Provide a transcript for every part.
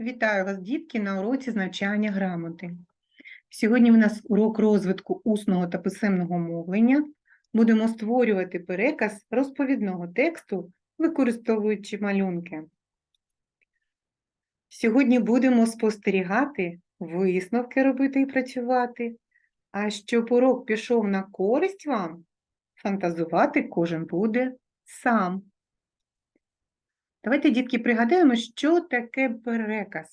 Вітаю вас, дітки, на уроці з навчання грамоти. Сьогодні в нас урок розвитку усного та писемного мовлення. Будемо створювати переказ розповідного тексту, використовуючи малюнки. Сьогодні будемо спостерігати, висновки робити і працювати. А щоб урок пішов на користь вам, фантазувати кожен буде сам. Давайте, дітки, пригадаємо, що таке переказ.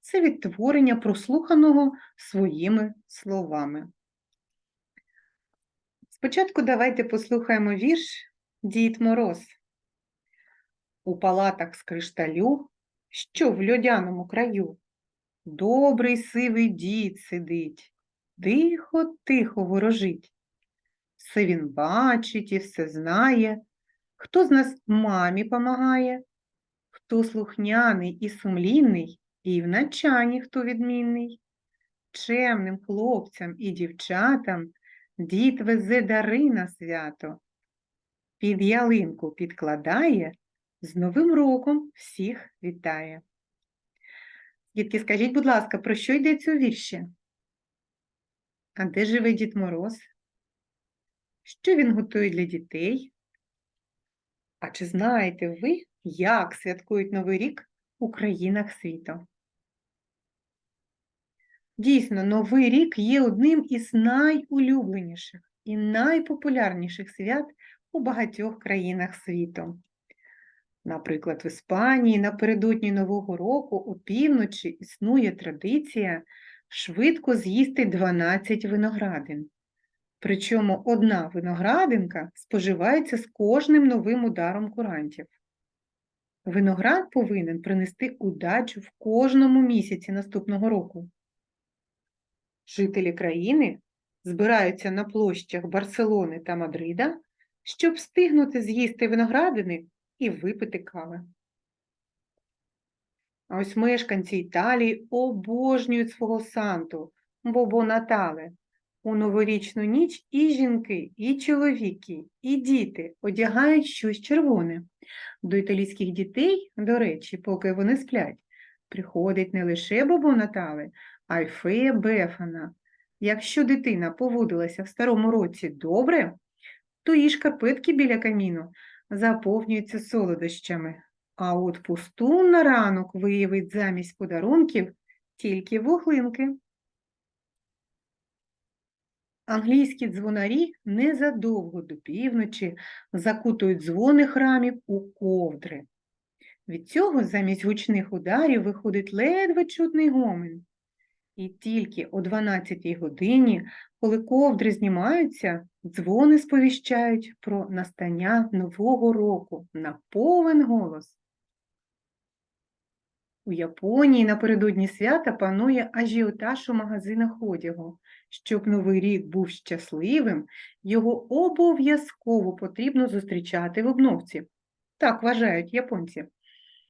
Це відтворення прослуханого своїми словами. Спочатку давайте послухаємо вірш Дід Мороз. У палатах з кришталю, що в льодяному краю, добрий сивий дід сидить, тихо-тихо ворожить. Все він бачить і все знає, хто з нас мамі помагає, хто слухняний і сумлінний, і в навчанні хто відмінний. Чемним хлопцям і дівчатам дід везе дари на свято. Під ялинку підкладає, з Новим роком всіх вітає. Дітки, скажіть, будь ласка, про що йдеться у вірші? А де живе Дід Мороз? Що він готує для дітей? А чи знаєте ви, як святкують Новий рік у країнах світу? Дійсно, Новий рік є одним із найулюбленіших і найпопулярніших свят у багатьох країнах світу. Наприклад, в Іспанії напередодні Нового року опівночі існує традиція швидко з'їсти 12 виноградин. Причому одна виноградинка споживається з кожним новим ударом курантів. Виноград повинен принести удачу в кожному місяці наступного року. Жителі країни збираються на площах Барселони та Мадрида, щоб встигнути з'їсти виноградини і випити кави. А ось мешканці Італії обожнюють свого Санту, Бобо Натале. У новорічну ніч і жінки, і чоловіки, і діти одягають щось червоне. До італійських дітей, до речі, поки вони сплять, приходить не лише Бобо Натале, а й фея Бефана. Якщо дитина поводилася в старому році добре, то її шкарпетки біля каміну заповнюються солодощами, а от пустун на ранок виявить замість подарунків тільки вуглинки. Англійські дзвонарі незадовго до півночі закутують дзвони храмів у ковдри. Від цього замість гучних ударів виходить ледве чутний гомін. І тільки о 12-й годині, коли ковдри знімаються, дзвони сповіщають про настання Нового року на повен голос. У Японії напередодні свята панує ажіотаж у магазинах одягу. Щоб Новий рік був щасливим, його обов'язково потрібно зустрічати в обновці. Так вважають японці.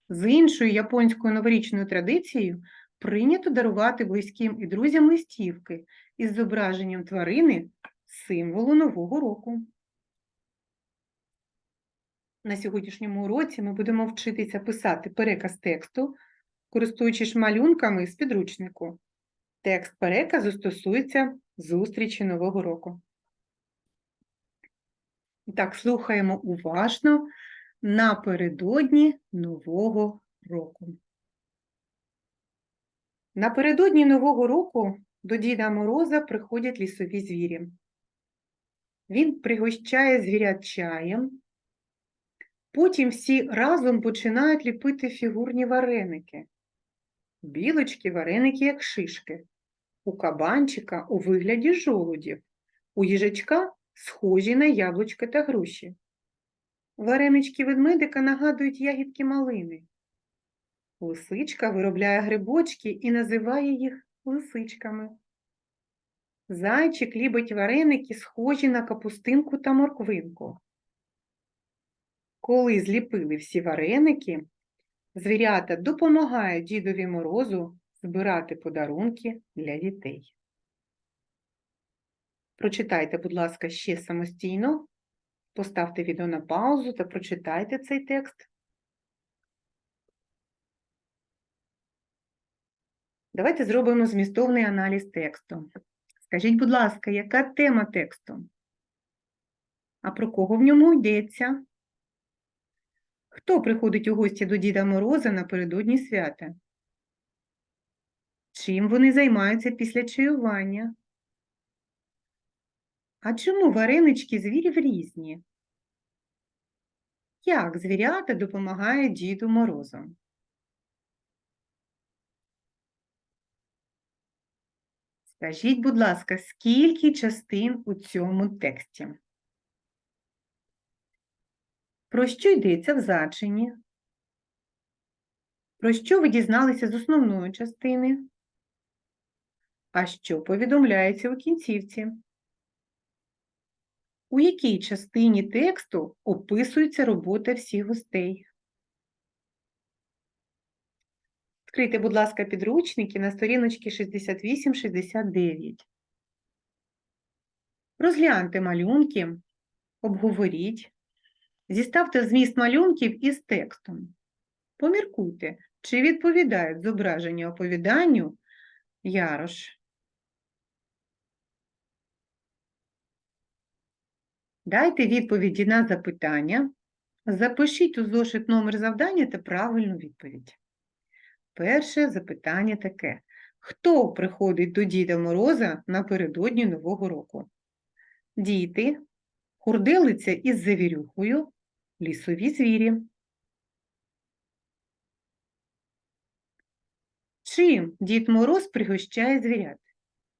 З іншою японською новорічною традицією прийнято дарувати близьким і друзям листівки із зображенням тварини символу Нового року. На сьогоднішньому уроці ми будемо вчитися писати переказ тексту, користуючись малюнками з підручнику. Текст переказу стосується зустрічі Нового року. І так, слухаємо уважно напередодні Нового року. Напередодні Нового року до Діда Мороза приходять лісові звірі. Він пригощає звірят чаєм, потім всі разом починають ліпити фігурні вареники. Білочки вареники, як шишки, у кабанчика у вигляді жолудів, у їжачка схожі на яблучка та груші. Варенички ведмедика нагадують ягідки малини. Лисичка виробляє грибочки і називає їх лисичками. Зайчик любить вареники, схожі на капустинку та морквинку. Коли зліпили всі вареники, звірята допомагають Дідові Морозу збирати подарунки для дітей. Прочитайте, будь ласка, ще самостійно. Поставте відео на паузу та прочитайте цей текст. Давайте зробимо змістовний аналіз тексту. Скажіть, будь ласка, яка тема тексту? А про кого в ньому йдеться? Хто приходить у гості до Діда Мороза напередодні свята? Чим вони займаються після чаювання? А чому варенички звірів різні? Як звірята допомагають Діду Морозу? Скажіть, будь ласка, скільки частин у цьому тексті? Про що йдеться в зачині? Про що ви дізналися з основної частини? А що повідомляється у кінцівці? У якій частині тексту описується робота всіх гостей? Відкрийте, будь ласка, підручники на сторіночці 68-69. Розгляньте малюнки, обговоріть, зіставте зміст малюнків із текстом. Поміркуйте, чи відповідають зображення оповіданню Ярош. Дайте відповіді на запитання. Запишіть у зошит номер завдання та правильну відповідь. Перше запитання таке. Хто приходить до Діда Мороза напередодні Нового року? Діти, хурделиця із завірюхою, лісові звірі. Чим Дід Мороз пригощає звірят?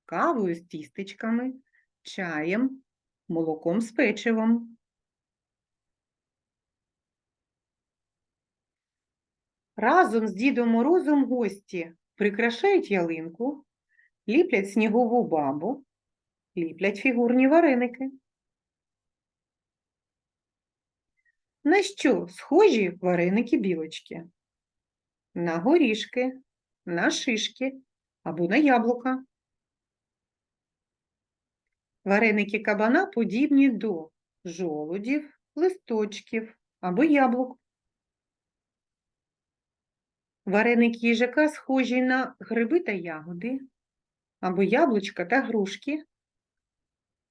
Кавою з тістечками, чаєм, молоком з печивом. Разом з Дідом Морозом гості прикрашають ялинку, ліплять снігову бабу, ліплять фігурні вареники. На що схожі вареники-білочки? На горішки, на шишки або на яблука. Вареники кабана подібні до жолудів, листочків або яблук. Вареники їжака схожі на гриби та ягоди, або яблучка та грушки,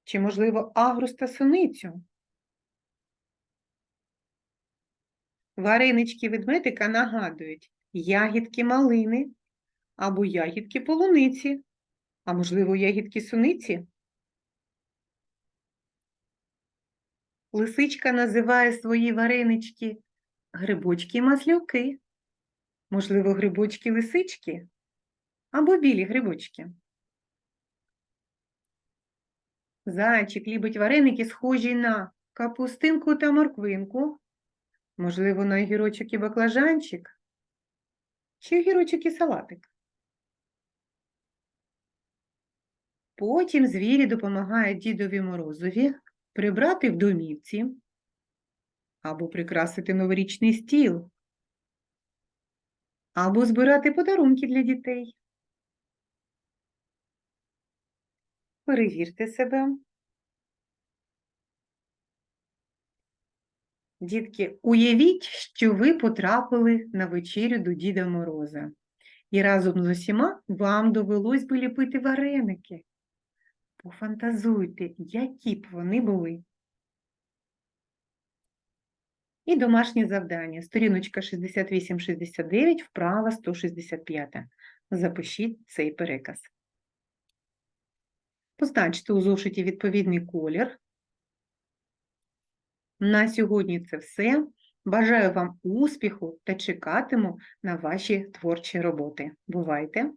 чи, можливо, агрус та суницю. Варенички ведмедика нагадують ягідки малини або ягідки полуниці, а можливо, ягідки суниці. Лисичка називає свої варенички грибочки-маслюки. Можливо, грибочки-лисички або білі грибочки. Зайчик любить вареники, схожі на капустинку та морквинку, можливо, на огірочок і баклажанчик, чи огірочок і салатик. Потім звірі допомагають дідові морозові прибрати в домівці або прикрасити новорічний стіл або збирати подарунки для дітей. Перевірте себе. Дітки, уявіть, що ви потрапили на вечерю до Діда Мороза. І разом з усіма вам довелось би ліпити вареники. Пофантазуйте, які б вони були. І домашнє завдання. Сторіночка 68-69, вправа 165. Запишіть цей переказ. Позначте у зошиті відповідний колір. На сьогодні це все. Бажаю вам успіху та чекатиму на ваші творчі роботи. Бувайте!